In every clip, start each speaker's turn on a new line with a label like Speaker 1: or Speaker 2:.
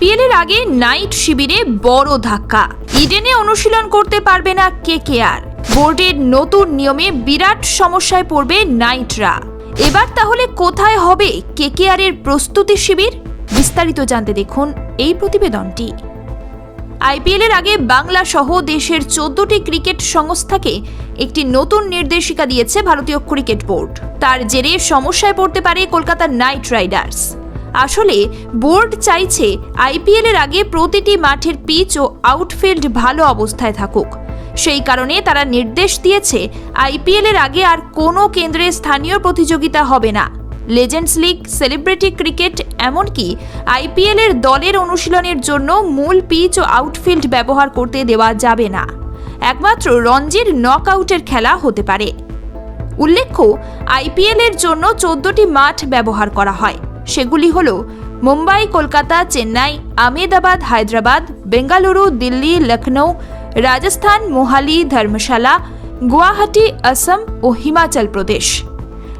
Speaker 1: IPL এর আগে night শিবিরে বড় ধাক্কা। ইডেনে অনুশীলন করতে পারবে না কেকেআর বোর্ডের নতুন নিয়মে বিরাট সমস্যায় পড়বে নাইটরা এবার তাহলে কোথায় হবে কেকেআর এর প্রস্তুতি শিবির? বিস্তারিত জানতে দেখুন এই প্রতিবেদনটি। আইপিএল এর আগে বাংলা সহ দেশের চোদ্দটি ক্রিকেট সংস্থাকে একটি নতুন নির্দেশিকা দিয়েছে ভারতীয় ক্রিকেট বোর্ড। তার জেরে সমস্যায় পড়তে পারে কলকাতার নাইট রাইডার্স আসলে, বোর্ড চাইছে আইপিএল এর আগে প্রতিটি মাঠের পিচ ও আউটফিল্ড ভালো অবস্থায় থাকুক। সেই কারণে তারা নির্দেশ দিয়েছে আইপিএল এর আগে আর কোনো কেন্দ্রে স্থানীয় প্রতিযোগিতা হবে না। লেজেন্ডস লিগ, সেলিব্রিটি ক্রিকেট, এমনকি আইপিএল এর দলের অনুশীলনের জন্য মূল পিচ ও আউটফিল্ড ব্যবহার করতে দেওয়া যাবে না। একমাত্র রঞ্জির নক আউটের খেলা হতে পারে। উল্লেখ্য আইপিএল এর জন্য চোদ্দটি মাঠ ব্যবহার করা হয়। সেগুলি হল মুম্বাই, কলকাতা, চেন্নাই আমেদাবাদ হায়দ্রাবাদ, বেঙ্গালুরু, দিল্লি লখনৌ রাজস্থান, মোহালি, ধর্মশালা, গুয়াহাটি, আসাম ও হিমাচল প্রদেশ।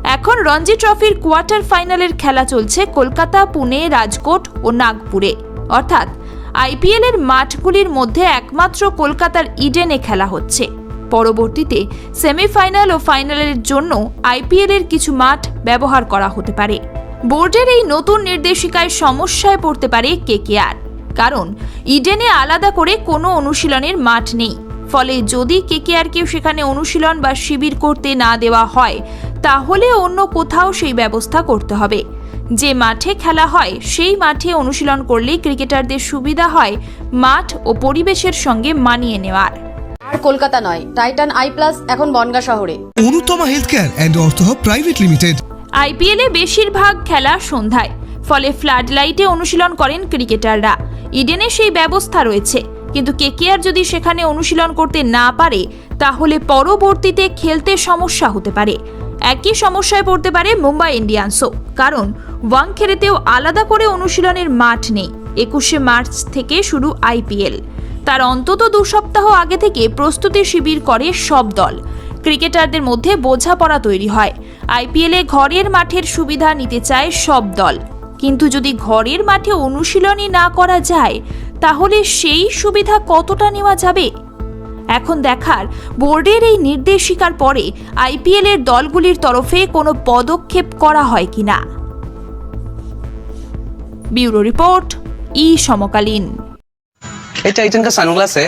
Speaker 1: এখন রঞ্জি ট্রফির কোয়ার্টার ফাইনালের খেলা চলছে কলকাতা, পুনে, রাজকোট ও নাগপুরে। অর্থাৎ আইপিএল এর মাঠগুলির মধ্যে একমাত্র কলকাতার ইডেনে খেলা হচ্ছে। পরবর্তীতে সেমিফাইনাল ও ফাইনালের জন্য আইপিএল এর কিছু মাঠ ব্যবহার করা হতে পারে। বোর্ডের এই নতুন নির্দেশিকায় সমস্যায় পড়তে পারে কেকেআর। কারণ ইডেনে আলাদা করে কোনো অনুশীলনের মাঠ নেই। ফলে যদি কেকেআরকে সেখানে অনুশীলন বা শিবির করতে না দেওয়া হয় তাহলে অন্য কোথাও সেই ব্যবস্থা করতে হবে। যে মাঠে খেলা হয় সেই মাঠে অনুশীলন করলেই ক্রিকেটারদের সুবিধা হয় মাঠ ও পরিবেশের সঙ্গে মানিয়ে নেওয়ার।
Speaker 2: আর কলকাতা নয় টাইটান আই প্লাস এখন বনগা শহরে।
Speaker 3: Anutama health care and ortho hub private limited.
Speaker 1: আইপিএলে বেশিরভাগ খেলা সন্ধ্যায়। ফলে ফ্লাড লাইটে অনুশীলন করেন ক্রিকেটাররা। ইডেনে সেই ব্যবস্থা রয়েছে। কিন্তু কেকেআর যদি সেখানে অনুশীলন করতে না পারে, তাহলে পরবর্তীতে খেলতে সমস্যা হতে পারে। একই সমস্যায় পড়তে পারে মুম্বাই ইন্ডিয়ান্সও। কারণ, ওয়াংখেড়েতেও আলাদা করে অনুশীলনের মাঠ নেই। একুশে মার্চ থেকে শুরু আইপিএল। তার অন্তত দু সপ্তাহ আগে থেকে প্রস্তুতি শিবির করে সব দল। ক্রিকেটারদের মধ্যে বোঝাপড়া তৈরি হয় আইপিএলে ঘরের মাঠের সুবিধা নিতে চায় সব দল কিন্তু যদি ঘরের মাঠে অনুশীলনই না করা যায় তাহলে সেই সুবিধা কতটা নেওয়া যাবে এখন দেখার বোর্ডের এই নির্দেশিকার পরে আইপিএল এর দলগুলির তরফে কোনো পদক্ষেপ করা হয় কিনা ব্যুরো রিপোর্ট ই সমকালীন
Speaker 4: ये टाइटन का सनग्लास है